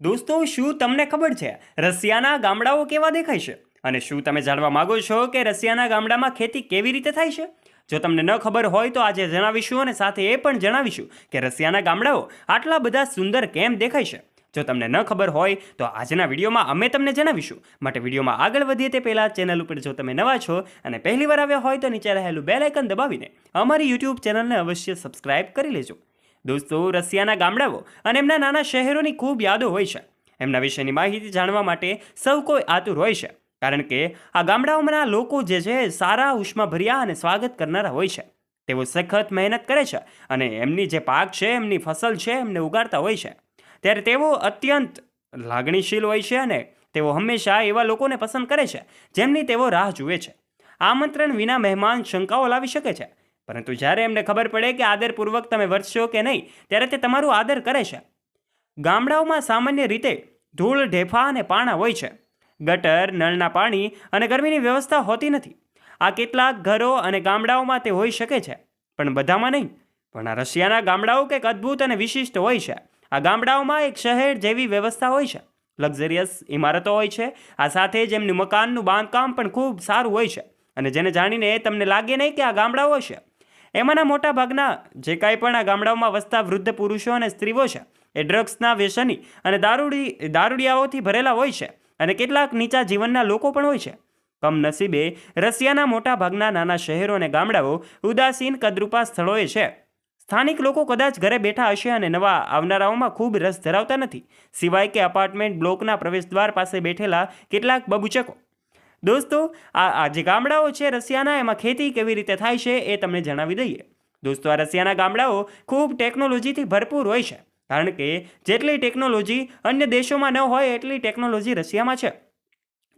દોસ્તો, શું તમને ખબર છે? રશિયાના ગામડાઓ કેવા દેખાય છે? અને શું તમે જાણવા માગો છો કે રશિયાના ગામડામાં ખેતી કેવી રીતે થાય છે? જો તમને ન ખબર હોય તો આજે જણાવીશું અને સાથે એ પણ જણાવીશું કે રશિયાના ગામડાઓ આટલા બધા સુંદર કેમ દેખાય છે. જો તમને ન ખબર હોય તો આજના વિડીયોમાં અમે તમને જણાવીશું. માટે વિડીયોમાં આગળ વધીએ તે પહેલાં ચેનલ ઉપર જો તમે નવા છો અને પહેલીવાર આવ્યા હોય તો નીચે રહેલું બેલ આઇકન દબાવીને અમારી યુટ્યુબ ચેનલને અવશ્ય સબસ્ક્રાઇબ કરી લેજો. દોસ્તો, રશિયાના ગામડાઓ અને એમના નાના શહેરોની ખૂબ યાદો હોય છે. એમના વિશેની માહિતી જાણવા માટે સૌ કોઈ આતુર હોય છે, કારણ કે આ ગામડાઓના લોકો જે છે, સારા ઉષ્માભર્યા અને સ્વાગત કરનારા હોય છે. તેઓ સખત મહેનત કરે છે અને એમની જે પાક છે, એમની ફસલ છે, એમને ઉગાડતા હોય છે. ત્યારે તેઓ અત્યંત લાગણીશીલ હોય છે અને તેઓ હંમેશા એવા લોકોને પસંદ કરે છે, જેમની તેઓ રાહ જુએ છે. આમંત્રણ વિના મહેમાન શંકાઓ લાવી શકે છે પરંતુ જ્યારે એમને ખબર પડે કે આદરપૂર્વક તમે વર્તશો કે નહીં, ત્યારે તે તમારું આદર કરે છે. ગામડાઓમાં સામાન્ય રીતે ધૂળ, ઢેફા અને પાણા હોય છે. ગટર, નળના પાણી અને ગરમીની વ્યવસ્થા હોતી નથી. આ કેટલાક ઘરો અને ગામડાઓમાં તે હોઈ શકે છે, પણ બધામાં નહીં. પણ આ રશિયાના ગામડાઓ કંઈક અદ્ભુત અને વિશિષ્ટ હોય છે. આ ગામડાઓમાં એક શહેર જેવી વ્યવસ્થા હોય છે. લક્ઝરિયસ ઇમારતો હોય છે. આ સાથે જ એમનું મકાનનું બાંધકામ પણ ખૂબ સારું હોય છે. અને જેને જાણીને તમને લાગે નહીં કે આ ગામડાઓ છે એમાંના મોટા ભાગના જે કાંઈ પણ આ ગામડાઓમાં વસતા વૃદ્ધ પુરુષો અને સ્ત્રીઓ છે, એ ડ્રગ્સના વ્યસની અને દારૂડી, દારૂડિયાઓથી ભરેલા હોય છે અને કેટલાક નીચા જીવનના લોકો પણ હોય છે. કમનસીબે રશિયાના મોટા ભાગના નાના શહેરો અને ગામડાઓ ઉદાસીન કદરૂપા સ્થળોએ છે. સ્થાનિક લોકો કદાચ ઘરે બેઠા હશે અને નવા આવનારાઓમાં ખૂબ રસ ધરાવતા નથી, સિવાય કે અપાર્ટમેન્ટ બ્લોકના પ્રવેશદ્વાર પાસે બેઠેલા કેટલાક બબુચકો દોસ્તો, આ જે ગામડાઓ છે રશિયાના, એમાં ખેતી કેવી રીતે થાય છે એ તમને જણાવી દઈએ. દોસ્તો, આ રશિયાના ગામડાઓ ખૂબ ટેકનોલોજીથી ભરપૂર હોય છે. કારણ કે જેટલી ટેકનોલોજી અન્ય દેશોમાં ન હોય, એટલી ટેકનોલોજી રશિયામાં છે.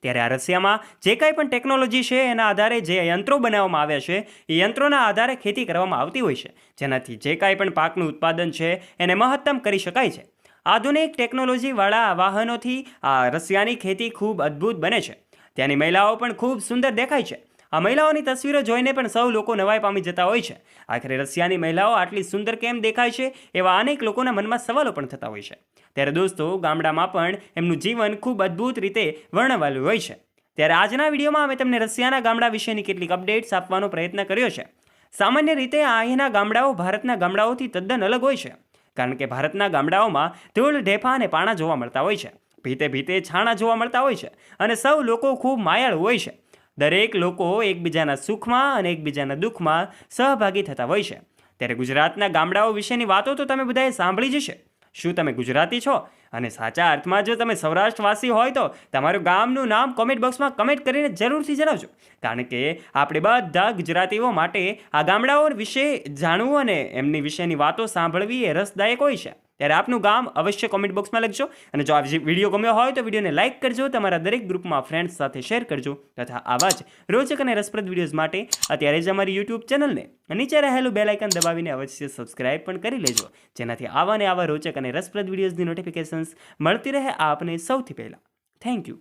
ત્યારે આ રશિયામાં જે કાંઈ પણ ટેકનોલોજી છે, એના આધારે જે યંત્રો બનાવવામાં આવ્યા છે, એ યંત્રોના આધારે ખેતી કરવામાં આવતી હોય છે. જેનાથી જે કાંઈ પણ પાકનું ઉત્પાદન છે, એને મહત્તમ કરી શકાય છે. આધુનિક ટેકનોલોજીવાળા વાહનોથી આ રશિયાની ખેતી ખૂબ અદ્ભુત બને છે. ત્યાંની મહિલાઓ પણ ખૂબ સુંદર દેખાય છે. આ મહિલાઓની તસવીરો જોઈને પણ સૌ લોકો નવાઈ પામી જતા હોય છે. આખરે રશિયાની મહિલાઓ આટલી સુંદર કેમ દેખાય છે એવા અનેક લોકોના મનમાં સવાલો પણ થતા હોય છે. ત્યારે દોસ્તો, ગામડામાં પણ એમનું જીવન ખૂબ અદ્ભુત રીતે વર્ણવાયેલું હોય છે. ત્યારે આજના વિડીયોમાં અમે તમને રશિયાના ગામડા વિશેની કેટલીક અપડેટ્સ આપવાનો પ્રયત્ન કર્યો છે. સામાન્ય રીતે અહીંના ગામડાઓ ભારતના ગામડાઓથી તદ્દન અલગ હોય છે. કારણ કે ભારતના ગામડાઓમાં ધૂળ, ઢેફા અને પાણા જોવા મળતા હોય છે. ભીતે ભીતે છાણા જોવા મળતા હોય છે અને સૌ લોકો ખૂબ માયાળ હોય છે. દરેક લોકો એકબીજાના સુખમાં અને એકબીજાના દુઃખમાં સહભાગી થતા હોય છે. ત્યારે ગુજરાતના ગામડાઓ વિશેની વાતો તો તમે બધાએ સાંભળી જશે શું તમે ગુજરાતી છો? અને સાચા અર્થમાં જો તમે સૌરાષ્ટ્રવાસી હોય તો તમારું ગામનું નામ કોમેન્ટ બોક્સમાં કમેન્ટ કરીને જરૂરથી જણાવજો. કારણ કે આપણે બધા ગુજરાતીઓ માટે આ ગામડાઓ વિશે જાણવું અને એમની વિશેની વાતો સાંભળવી એ રસદાયક હોય છે. ત્યારે આપનું ગામ અવશ્ય કોમેન્ટ બોક્સમાં લખજો. અને જો આ વીડિયો ગમ્યો હોય તો વિડીયોને લાઇક કરજો, તમારા દરેક ગ્રુપમાં ફ્રેન્ડ્સ સાથે શેર કરજો, તથા આવા જ રોચક અને રસપ્રદ વિડીયોઝ માટે અત્યારે જ અમારી યુટ્યુબ ચેનલને નીચે રહેલું બેલ આઇકન દબાવીને અવશ્ય સબસ્ક્રાઇબ પણ કરી લેજો. જેનાથી આવા ને આવા રોચક અને રસપ્રદ વિડીયોઝની નોટિફિકેશન્સ મળતી રહે આપને સૌથી પહેલાં. Thank you